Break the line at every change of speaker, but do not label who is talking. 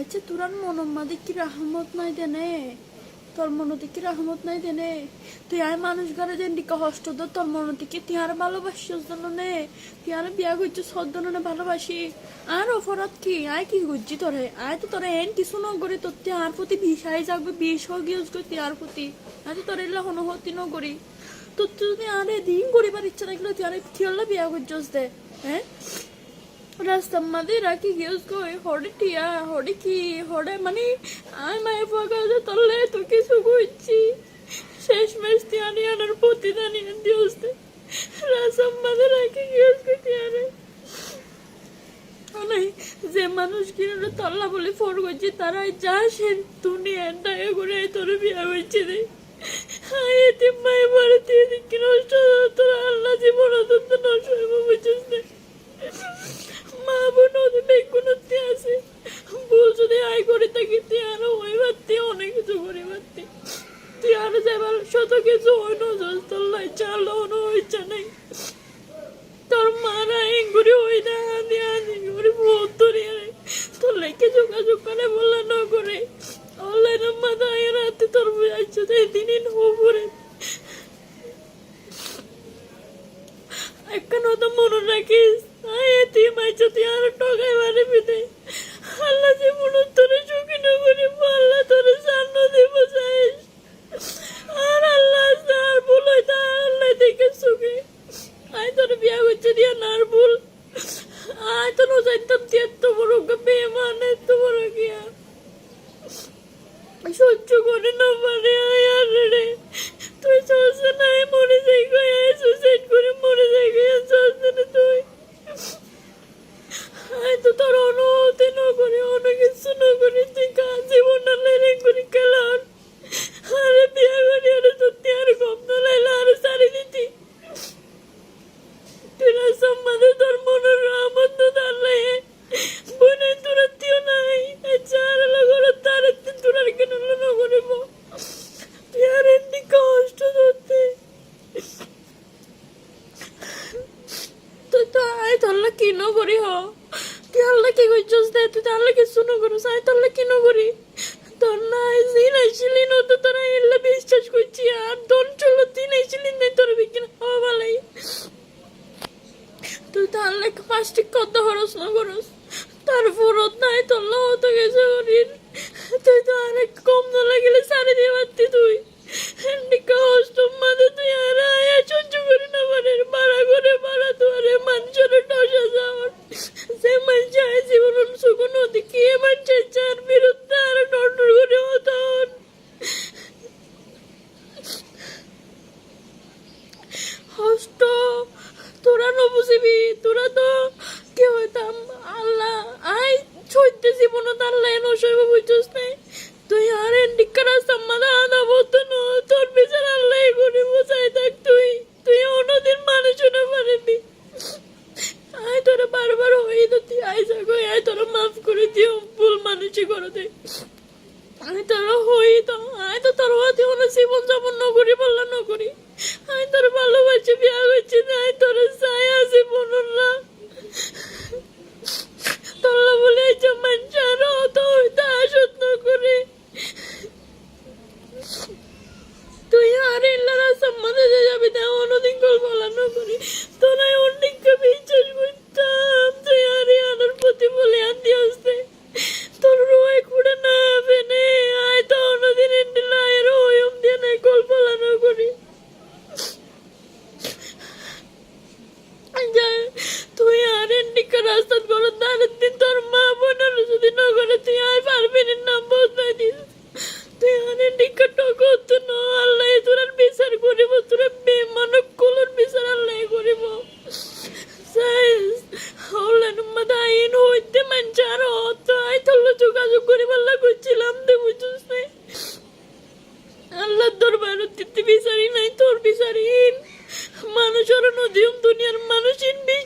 আচ্ছা তোরার মনম্মাদি কি রাহমত নাই দেনে? তোর মনতে কি রাহমত নাই দেনে? তুই আর মানুষ ঘরে যেন দিকে হস্ত দো, তোর মনতে কি তুই আর ভালোবাসিস নে তুই আর বিয়া করছিস না ভালোবাসি? আর অপরাধ কি? আয় কি করছি তোরে? আয় তো তোরে এন কিছু নগরি, তোর তুই আর প্রতি বিষ আই যাবে, বিষ হোক ইউজ করতি আর প্রতি। আয় তো তোর এগুলো হনহতি নগরি। তোর তুই যদি আরে দিন করিবার ইচ্ছা থাকলে তুই আর বিয়া করছিস দে হ্যাঁ? হড়ে কি হড়ে মানে আই মায়ে ফাঁকা যে তলে তো কিছু করছি শেষ মেশ তিয়ানি আনার প্রতিদানি রাখি গিয়েস কই টিয়ারে অনেক যে মানুষ কিনে তল্লা বলে ফোন করছে তারাই যা সে দুনিয়া টাকা করে তোর বিয়া হয়েছে রে হাই এতে মায়ের বাড়িতে এদিকে নষ্ট তোর আল্লাহ জীবন অত্যন্ত নষ্ট হইব বুঝছিস না মা বোন ওদের বেগুনতে আছে ভুল যদি আয় করে থাকি তুই আরও ওই ভাবতে অনেক কিছু করে ভাবতে তুই আরও যাবার শত কিছু অন্য তোর লাই চালো অন্য ইচ্ছা নাই। তোর মারা এঙ্গুরি ওই না হাঁদি হাঁদি করে বহুত ধরে তোর লেকে যোগাযোগ করে বললা না করে। অনলাইন মাথা এর হাতে তোর বুঝাইছে যে দিনই হো করে একখানা তো মনে রাখিস, আয় তুই মাইছো তুই আর টকাই মারে পিতে আল্লাহ যে মনে তোরে সুখী না করে আল্লাহ তোরে সান্ন দেব চাইস আর আল্লাহ আর ভুল হইতা আল্লাহ দেখে সুখী আয় তোর বিয়া করছে দিয়া না আর ভুল। আয় তো নজাইতাম তুই এত বড় বেমান বড় গিয়া সহ্য করে না পারে, আয় আর রে। তুই চলছে না, আয় মরে যাই গো, আয় সুসাইড করে মরে যাই গো, আয় না তুই। আয় তো তোর অনুমতি ন করে, অনেক কিছু ন করে তুই কাজ জীবন না লেরে করে খেলান আরে বিয়া করে আরে সত্যি আর কম না লাইলা আরে সারি দিতি তুই না সম্মানে তোর মনের রহমত তো তার লাগে বনে তোরা তিও নাই চার লগর তার তোরার কেন ন করিব তুই আর এমনি কষ্ট ধরতে তুই তো আয় তাহলে কি ন করি হ? তুই আল্লাহ কি করছিস দে? তুই তো আল্লাহ কিছু ন করিস আয় তাহলে কি ন করি? তোর না দিন আইসিলি ন, তো তোরা এলে বিশ্বাস করছি, আর দন চলো দিন আইসিলি নাই তোর বিক্রি হওয়া ভালাই তুই তো আল্লাহ কত নাই, তোর লহত গেছে করিন তুই তো আরেক কম না লাগিলে সারি দিয়ে তুই আর আয়া সহ্য করি না পারে বাড়া করে বাড়া দুয়ারে মানুষের টসা যাওয়ার সে মানুষ আয় জীবন সুখ নদী কে মানুষের চার বিরুদ্ধে আর টটর করে হতন হস্ত তোরা নবুঝিবি তোরা তো কি হইতাম আল্লাহ আই ছইতে জীবনত আল্লাহ এনো সইব বুঝছস নাই তুই আর এন্ডিকার সম্মান আদা বলতো ন, তোর বিচার আল্লাহ করে বোঝাই থাক তুই। তুই অন্যদিন মানুষ না পারেনি আয়, তোরা বারবার হয়ে তো তুই আয় যাগো আয়, তোরা মাফ করে দিও, ভুল মানুষই করে দে। আমি তোরা হই তো আয়, তো তোর জীবন যাপন নকরি বললা নকরি আয় তোর ভালোবাসি বিয়া করছি না আয় তোর চাই আছে বোনরা তোরা বলে যে মানুষ আর অত হইতে আসত নকরে তুই আর এল্লারা সম্বন্ধে যে যাবি তা অন্যদিন কল বলা নকরি তোরা অনেককে বিশ্বাস করতাম তুই আর আনার প্রতি বলে আনতে আসতে তোর রোয় খুঁড়ে না ফেনে আয় তো অন্যদিন এন্ডিল আয়ের ওয়ম দিয়ে নাই কল বলা নকরি তুই আর এন্ডিকা রাস্তা করে দাঁড়ের দিন তোর মা বোনের যদি না করে তুই আয় পারবি না বদলাই দিস। তুই আর এন্ডিকা টকত ন আল্লাহ তোর বিচার করিব, তোর বেমানব কুলর বিচার আল্লাহ করিব। সাইজ হলেন মাদা আইন হইতে মানছে, আর অত আই থল যোগাযোগ করিব আল্লাহ করছিলাম দে বুঝছিস না? আল্লাহর দরবার তিতে বিচারি নাই তোর বিচারিন মানুষের নদীম দুনিয়ার মানুষিন বেশি